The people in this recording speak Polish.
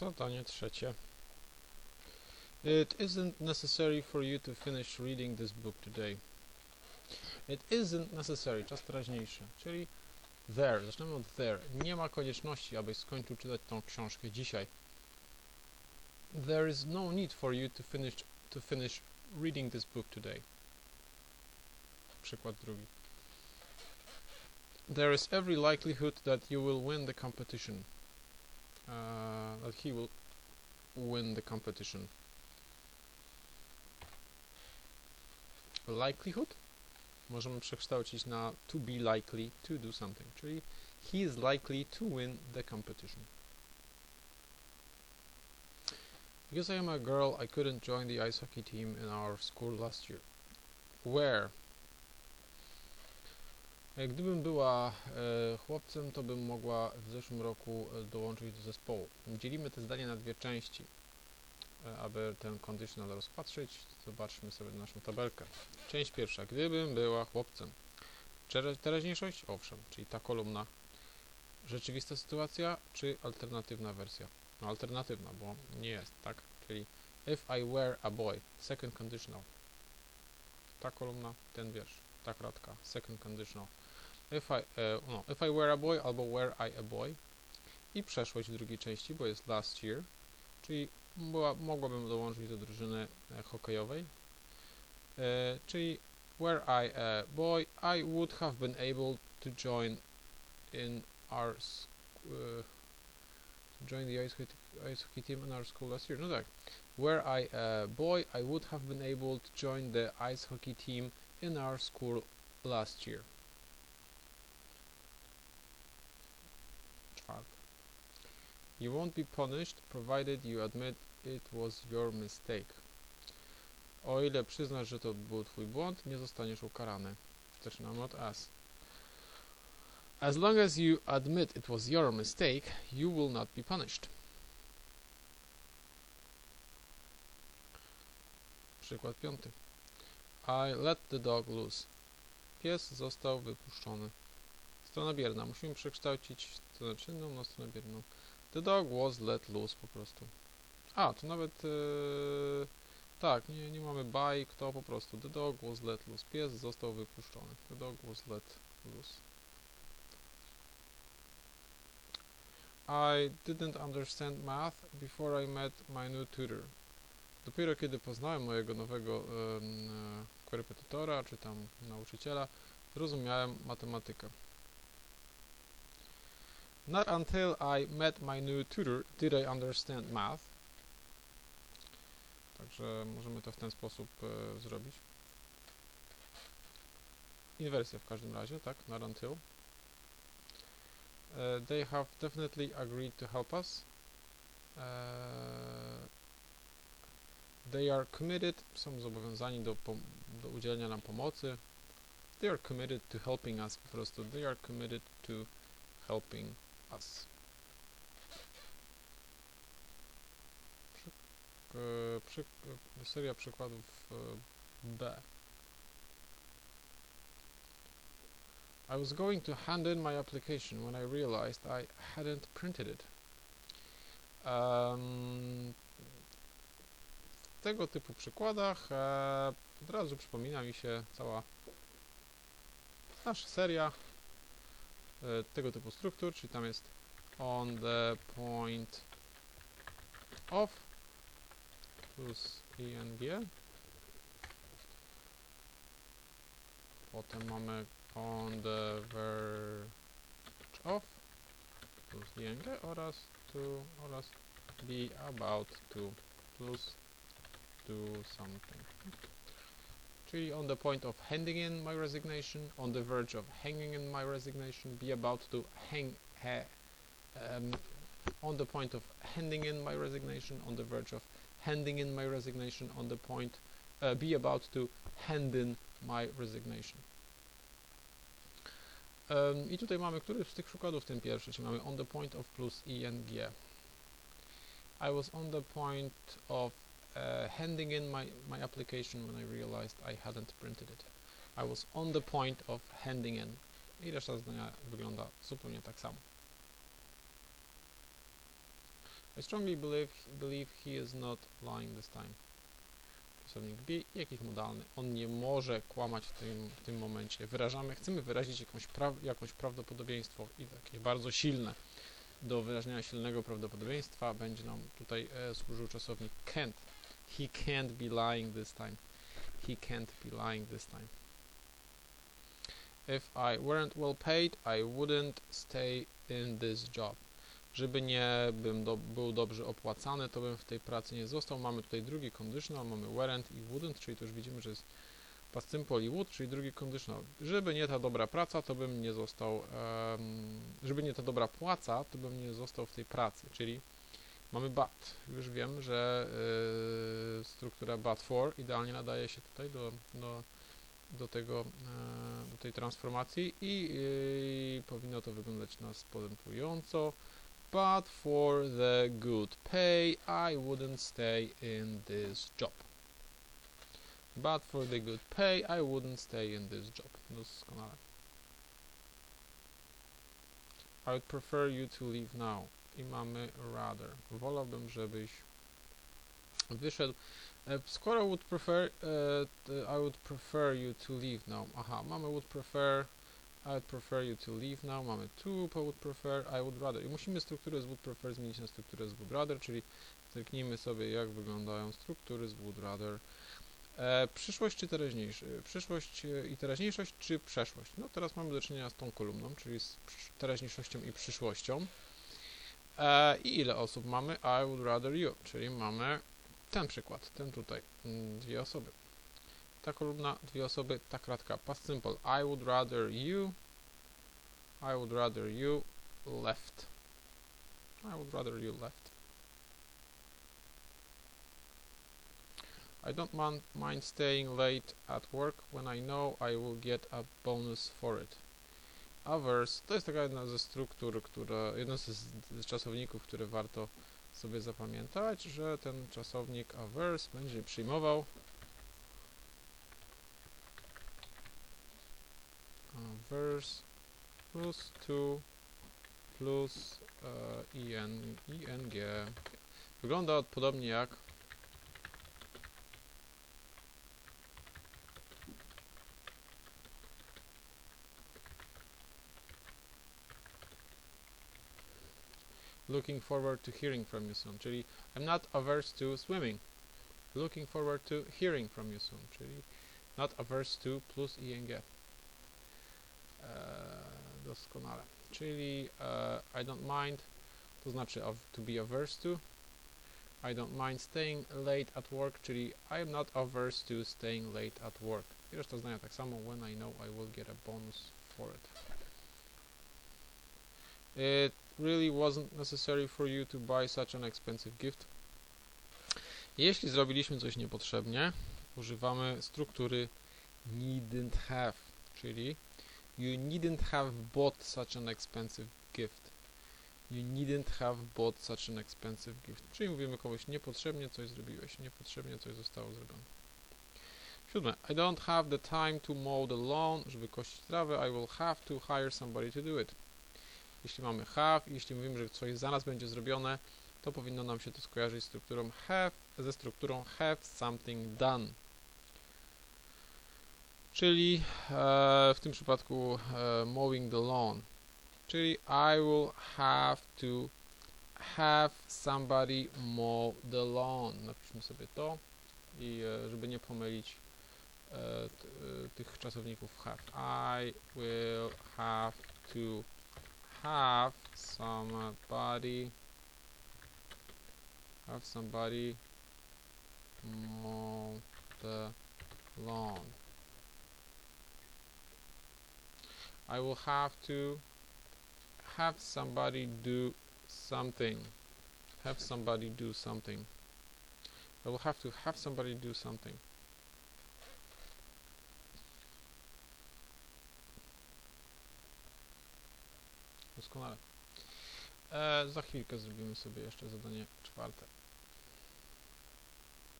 Zadanie trzecie. It isn't necessary for you to finish reading this book today. It isn't necessary, czas teraźniejszy, czyli there, zaczynamy od there. Nie ma konieczności, abyś skończył czytać tą książkę dzisiaj. There is no need for you to finish, to finish reading this book today. Przykład drugi. There is every likelihood that you will win the competition. Uh, that he will win the competition. Likelihood możemy przekształcić na to be likely to do something, czyli he is likely to win the competition. Because I am a girl, I couldn't join the ice hockey team in our school last year. Where? E, Gdybym była e, chłopcem, to bym mogła w zeszłym roku e, dołączyć do zespołu. Dzielimy te zdanie na dwie części. Aby ten conditional rozpatrzyć, zobaczmy sobie naszą tabelkę. Część pierwsza. Gdybym była chłopcem. Teraźniejszość? Owszem, czyli ta kolumna. Rzeczywista sytuacja, czy alternatywna wersja? No alternatywna, bo nie jest, tak? Czyli if I were a boy, second conditional. Ta kolumna, ten wiersz, ta kratka, second conditional. If I, e, no, if I were a boy albo were I a boy. I przeszłość w drugiej części, bo jest last year, czyli była, mogłabym dołączyć do drużyny e, hokejowej. E, czyli were I a boy, I would have been able to join in our join the ice hockey, ice hockey team in our school last year. No tak. Were I a boy, I would have been able to join the ice hockey team in our school last year. You won't be punished provided you admit it was your mistake. O ile przyznasz, że to był twój błąd, nie zostaniesz ukarany. Zaczynamy od as. As long as you admit it was your mistake, you will not be punished. Przykład piąty. I let the dog loose. Pies został wypuszczony. Strona bierna. Musimy przekształcić stronę czynną na stronę bierną. The dog was let loose po prostu. A, to nawet... Yy, tak, nie, nie mamy by, kto po prostu. The dog was let loose. Pies został wypuszczony. The dog was let loose. I didn't understand math before I met my new tutor. Dopiero kiedy poznałem mojego nowego e, korepetytora, czy tam nauczyciela, zrozumiałem matematykę. Not until I met my new tutor did I understand math. Także możemy to w ten sposób e, zrobić. Inwersja w każdym razie, tak? Not until. Uh, they have definitely agreed to help us. Uh, they are committed, są zobowiązani do, do udzielenia nam pomocy. They are committed to helping us, po prostu. They are committed to helping us. Przy, e, przy, seria przykładów e, B. I was going to hand in my application when I realized I hadn't printed it. Um, w tego typu przykładach e, od razu przypomina mi się cała nasza seria tego typu struktur, czyli tam jest on the point of plus ing. Potem mamy on the verge of plus ing oraz to oraz be about to plus do something. Czyli on the point of handing in my resignation, on the verge of hanging in my resignation, be about to hang ha, um, on the point of handing in my resignation, on the verge of handing in my resignation, on the point uh, be about to hand in my resignation. Um, I tutaj mamy któryś z tych przykładów, ten pierwszy, czyli mamy on the point of plus ing. I was on the point of uh, handing in my, my application when I realized I hadn't printed it. I was on the point of handing in. I reszta zdania wygląda zupełnie tak samo. I strongly believe, believe he is not lying this time. Czasownik be, jakich modalny. On nie może kłamać w tym, w tym momencie. Wyrażamy, chcemy wyrazić jakąś, pra, jakąś prawdopodobieństwo i jakieś bardzo silne. Do wyrażenia silnego prawdopodobieństwa będzie nam tutaj e, służył czasownik can't. He can't be lying this time. He can't be lying this time. If I weren't well paid, I wouldn't stay in this job. Żeby nie bym do, był dobrze opłacany, to bym w tej pracy nie został. Mamy tutaj drugi conditional, mamy weren't i wouldn't, czyli to już widzimy, że jest past simple i would, czyli drugi conditional. Żeby nie ta dobra praca, to bym nie został, um, żeby nie ta dobra płaca, to bym nie został w tej pracy, czyli mamy but. Już wiem, że y, struktura but for idealnie nadaje się tutaj do, do, do tego, e, do tej transformacji i y, powinno to wyglądać następująco. But for the good pay, I wouldn't stay in this job. But for the good pay, I wouldn't stay in this job. Doskonale. I would prefer you to leave now. I mamy rather. Wolałbym, żebyś wyszedł. E, Skoro would prefer, t- I would prefer you to leave now. Aha, mamy would prefer, I would prefer you to leave now. Mamy to, po would prefer, I would rather. I musimy strukturę z would prefer zmienić na strukturę z would rather, czyli zerknijmy sobie, jak wyglądają struktury z would rather. E, przyszłość czy teraźniejszość? Przyszłość e, i teraźniejszość czy przeszłość? No teraz mamy do czynienia z tą kolumną, czyli z teraźniejszością i przyszłością. E, I ile osób mamy? I would rather you, czyli mamy ten przykład, ten tutaj, mm, dwie osoby. Ta kolumna, dwie osoby, ta kratka, past simple. I would rather you, I would rather you left. I would rather you left. I don't mind staying late at work when I know I will get a bonus for it. Averse to jest taka jedna ze struktur, która, jeden z, czasowników, które warto sobie zapamiętać, że ten czasownik averse będzie przyjmował averse plus to plus e, in, ing. Wygląda podobnie jak looking forward to hearing from you soon, czyli I'm not averse to swimming. Looking forward to hearing from you soon, czyli not averse to plus ing. Eee, uh, doskonale. Czyli uh, I don't mind, to znaczy to be averse to. I don't mind staying late at work, czyli I am not averse to staying late at work. I reszta zdania tak samo, when I know I will get a bonus for it. It really wasn't necessary for you to buy such an expensive gift. Jeśli zrobiliśmy coś niepotrzebnie, używamy struktury needn't have, czyli you needn't have bought such an expensive gift. You needn't have bought such an expensive gift. Czyli mówimy komuś niepotrzebnie coś zrobiłeś, niepotrzebnie coś zostało zrobione. Siódme. I don't have the time to mow the lawn. Żeby kościć trawę, I will have to hire somebody to do it. Jeśli mamy have, i jeśli mówimy, że coś za nas będzie zrobione, to powinno nam się to skojarzyć z strukturą have, ze strukturą have something done. Czyli e, w tym przypadku e, mowing the lawn. Czyli I will have to have somebody mow the lawn. Napiszmy sobie to i e, żeby nie pomylić e, t, e, tych czasowników have. I will have to have somebody have somebody mow the lawn. I will have to have somebody do something. Have somebody do something. I will have to have somebody do something. Doskonale. E, za chwilkę zrobimy sobie jeszcze zadanie czwarte.